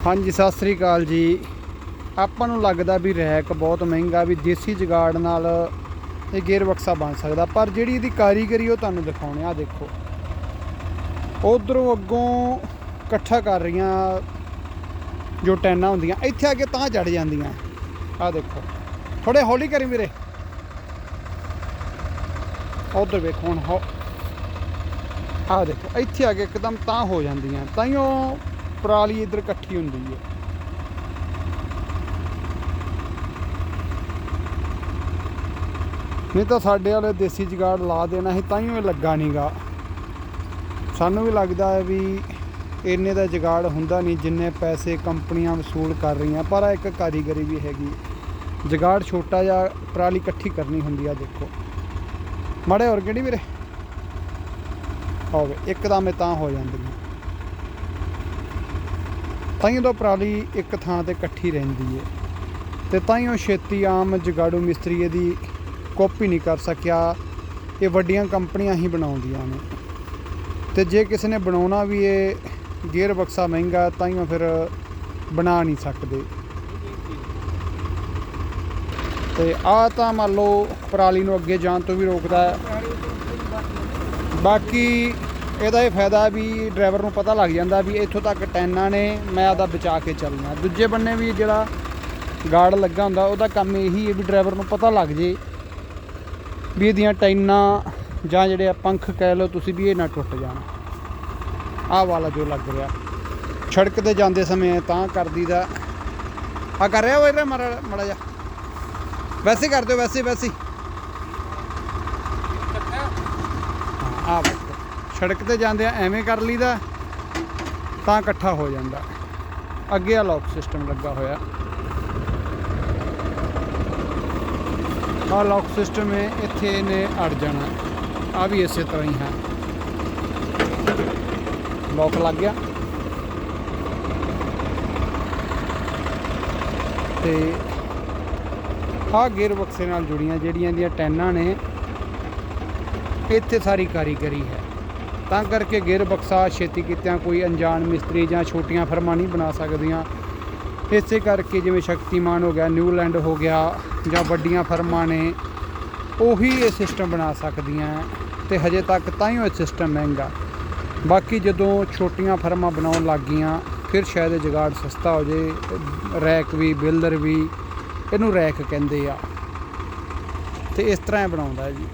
ਹਾਂਜੀ, ਸਤਿ ਸ੍ਰੀ ਅਕਾਲ ਜੀ। ਆਪਾਂ ਨੂੰ ਲੱਗਦਾ ਵੀ ਰੈਕ ਬਹੁਤ ਮਹਿੰਗਾ, ਵੀ ਦੇਸੀ ਜੁਗਾੜ ਨਾਲ ਇਹ ਗੇਅਰ ਬਕਸਾ ਬਣ ਸਕਦਾ। ਪਰ ਜਿਹੜੀ ਇਹਦੀ ਕਾਰੀਗਰੀ ਉਹ ਤੁਹਾਨੂੰ ਦਿਖਾਉਣੇ ਆ ਦੇਖੋ। ਉਧਰੋਂ ਅੱਗੋਂ ਇਕੱਠਾ ਕਰ ਰਹੀਆਂ ਜੋ ਟੈਨਾਂ ਹੁੰਦੀਆਂ, ਇੱਥੇ ਆ ਕੇ ਤਾਂ ਚੜ ਜਾਂਦੀਆਂ। ਆ ਦੇਖੋ। ਥੋੜੇ ਹੌਲੀ ਕਰੀ ਵੀਰੇ। ਉਧਰ ਵੇਖੋ ਹੁਣ, ਹੋ ਆ ਦੇਖੋ, ਇੱਥੇ ਆ ਕੇ ਇੱਕਦਮ ਤਾਂ ਹੋ ਜਾਂਦੀਆਂ। ਤਾਈਓ ਪਰਾਲੀ ਇੱਧਰ ਇਕੱਠੀ ਹੁੰਦੀ ਹੈ। ਨਹੀਂ ਤਾਂ ਸਾਡੇ ਵਾਲੇ ਦੇਸੀ ਜੁਗਾੜ ਲਾ ਦੇਣਾ ਸੀ, ਤਾਂ ਹੀ ਇਹ ਲੱਗਾ ਨਹੀਂਗਾ ਸਾਨੂੰ ਵੀ ਲੱਗਦਾ ਹੈ ਵੀ ਇੰਨੇ ਦਾ ਜੁਗਾੜ ਹੁੰਦਾ ਨਹੀਂ ਜਿੰਨੇ ਪੈਸੇ ਕੰਪਨੀਆਂ ਵਸੂਲ ਕਰ ਰਹੀਆਂ, ਪਰ ਇੱਕ ਕਾਰੀਗਰੀ ਵੀ ਹੈਗੀ ਜਗਾੜ ਛੋਟਾ ਜਿਹਾ ਪਰਾਲੀ ਇਕੱਠੀ ਕਰਨੀ ਹੁੰਦੀ ਆ, ਦੇਖੋ। ਮਾੜੇ ਹੋਰ ਕਿਹੜੀ ਵੀਰੇ? ਹੋਵੇ ਇੱਕਦਮ ਇਹ ਤਾਂ ਹੋ ਜਾਂਦੀ ਜਾਂਦੀਆਂ ਤਾਈਓ ਤਾਂ ਪਰਾਲੀ ਇੱਕ ਥਾਂ ਤੇ ਇਕੱਠੀ ਰਹਿੰਦੀ ਹੈ ਤੇ ਉਹ ਛੇਤੀ ਆਮ ਜਗਾੜੂ ਮਿਸਤਰੀ ਇਹਦੀ ਕਾਪੀ ਨਹੀਂ ਕਰ ਸਕਿਆ। ਇਹ ਵੱਡੀਆਂ ਕੰਪਨੀਆਂ ਹੀ ਬਣਾਉਂਦੀਆਂ ਨੇ। ਤੇ ਜੇ ਕਿਸੇ ਨੇ ਬਣਾਉਣਾ ਵੀ ਇਹ ਗੇਅਰ ਬਕਸਾ ਮਹਿੰਗਾ ਤਾਂ ਹੀ ਉਹ ਫਿਰ ਬਣਾ ਨਹੀਂ ਸਕਦੇ। ਤੇ ਆ ਤਾਂ ਮੰਨ ਲਓ ਪਰਾਲੀ ਨੂੰ ਅੱਗੇ ਜਾਣ ਤੋਂ ਵੀ ਰੋਕਦਾ। ਹੈ ਬਾਕੀ ਇਹਦਾ ਇਹ ਫਾਇਦਾ ਵੀ ਡਰਾਈਵਰ ਨੂੰ ਪਤਾ ਲੱਗ ਜਾਂਦਾ ਵੀ ਇੱਥੋਂ ਤੱਕ ਟੈਨਾਂ ਨੇ, ਮੈਂ ਆਦਾ ਬਚਾ ਕੇ ਚੱਲਣਾ। ਦੂਜੇ ਬੰਨੇ ਵੀ ਜਿਹੜਾ ਗਾਰਡ ਲੱਗਾ ਹੁੰਦਾ, ਉਹਦਾ ਕੰਮ ਇਹੀ ਹੈ ਵੀ ਡਰਾਈਵਰ ਨੂੰ ਪਤਾ ਲੱਗ ਜੇ ਵੀ ਇਹਦੀਆਂ ਟੈਨਾਂ ਜਾਂ ਜਿਹੜੇ ਆ ਪੰਖ ਕਹਿ ਲਓ ਤੁਸੀਂ ਵੀ ਇਹ ਨਾ ਟੁੱਟ ਜਾਣ। ਆਹ ਵਾਲਾ ਜੋ ਲੱਗ ਰਿਹਾ। ਸੜਕ ਤੇ ਜਾਂਦੇ ਸਮੇਂ ਤਾਂ ਕਰਦੀ ਦਾ ਆ ਕਰ ਰਿਹਾ ਉਹ ਮੜਾ ਮੜਾ ਜਾ ਵੈਸੇ ਕਰ ਦਿਓ, ਵੈਸੇ ਵੈਸੇ ਹੀ। ਆ ਸੜਕ ਤੇ ਜਾਂਦੇ ਆ, ਐਵੇਂ ਕਰ ਲਈਦਾ, ਤਾਂ ਇਕੱਠਾ ਹੋ ਜਾਂਦਾ। ਅੱਗੇ ਆ ਲੌਕ ਸਿਸਟਮ ਲੱਗਾ ਹੋਇਆ। ਆ ਲੌਕ ਸਿਸਟਮ ਹੈ ਇੱਥੇ ਇਹਨੇ ਅੜ ਜਾਣਾ। ਆ ਵੀ ਇਸੇ ਤਰ੍ਹਾਂ ਹੀ ਹੈ। ਲੌਕ ਲੱਗ ਗਿਆ। ਤੇ ਆ ਗੇਅਰ ਬਕਸੇ ਨਾਲ ਜੁੜੀਆਂ ਜਿਹੜੀਆਂ ਇਹਦੀਆਂ ਟੈਨਾਂ ਨੇ, ਇੱਥੇ ਸਾਰੀ ਕਾਰੀਗਰੀ ਹੈ। ਤਾਂ ਕਰਕੇ ਗੇਅਰ ਬਕਸਾ, ਛੇਤੀ ਕੀਤਿਆਂ ਕੋਈ ਅਣਜਾਣ ਮਿਸਤਰੀ ਜਾਂ ਛੋਟੀਆਂ ਫਰਮਾਂ ਨਹੀਂ ਬਣਾ ਸਕਦੀਆਂ। ਇਸੇ ਕਰਕੇ ਜਿਵੇਂ ਸ਼ਕਤੀਮਾਨ ਹੋ ਗਿਆ ਨਿਊਲੈਂਡ ਹੋ ਗਿਆ ਜਾਂ ਵੱਡੀਆਂ ਫਰਮਾਂ ਨੇ, ਉਹੀ ਇਹ ਸਿਸਟਮ ਬਣਾ ਸਕਦੀਆਂ ਤੇ ਹਜੇ ਤੱਕ ਤਾਂ ਹੀ ਉਹ ਸਿਸਟਮ ਮਹਿੰਗਾ। ਬਾਕੀ ਜਦੋਂ ਛੋਟੀਆਂ ਫਰਮਾਂ ਬਣਾਉਣ ਲੱਗ ਗਈਆਂ, ਫਿਰ ਸ਼ਾਇਦ ਇਹ ਜੁਗਾੜ ਸਸਤਾ ਹੋ ਜੇ ਰੈਕ ਵੀ, ਬਿਲਡਰ ਵੀ, ਇਹਨੂੰ ਰੈਕ ਕਹਿੰਦੇ ਆ। ਤੇ ਇਸ ਤਰ੍ਹਾਂ ਇਹ ਬਣਾਉਂਦਾ ਜੀ।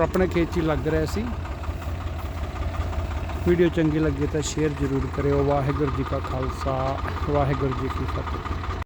ਆਪਣੇ ਖੇਤ ਹੀ ਲੱਗ ਰਿਹਾ ਸੀ। ਵੀਡੀਓ ਚੰਗੀ ਲੱਗੇ ਤਾਂ ਸ਼ੇਅਰ ਜ਼ਰੂਰ ਕਰਿਓ। ਵਾਹਿਗੁਰੂ ਜੀ ਕਾ ਖਾਲਸਾ, ਵਾਹਿਗੁਰੂ ਜੀ ਕੀ ਫਤਿਹ।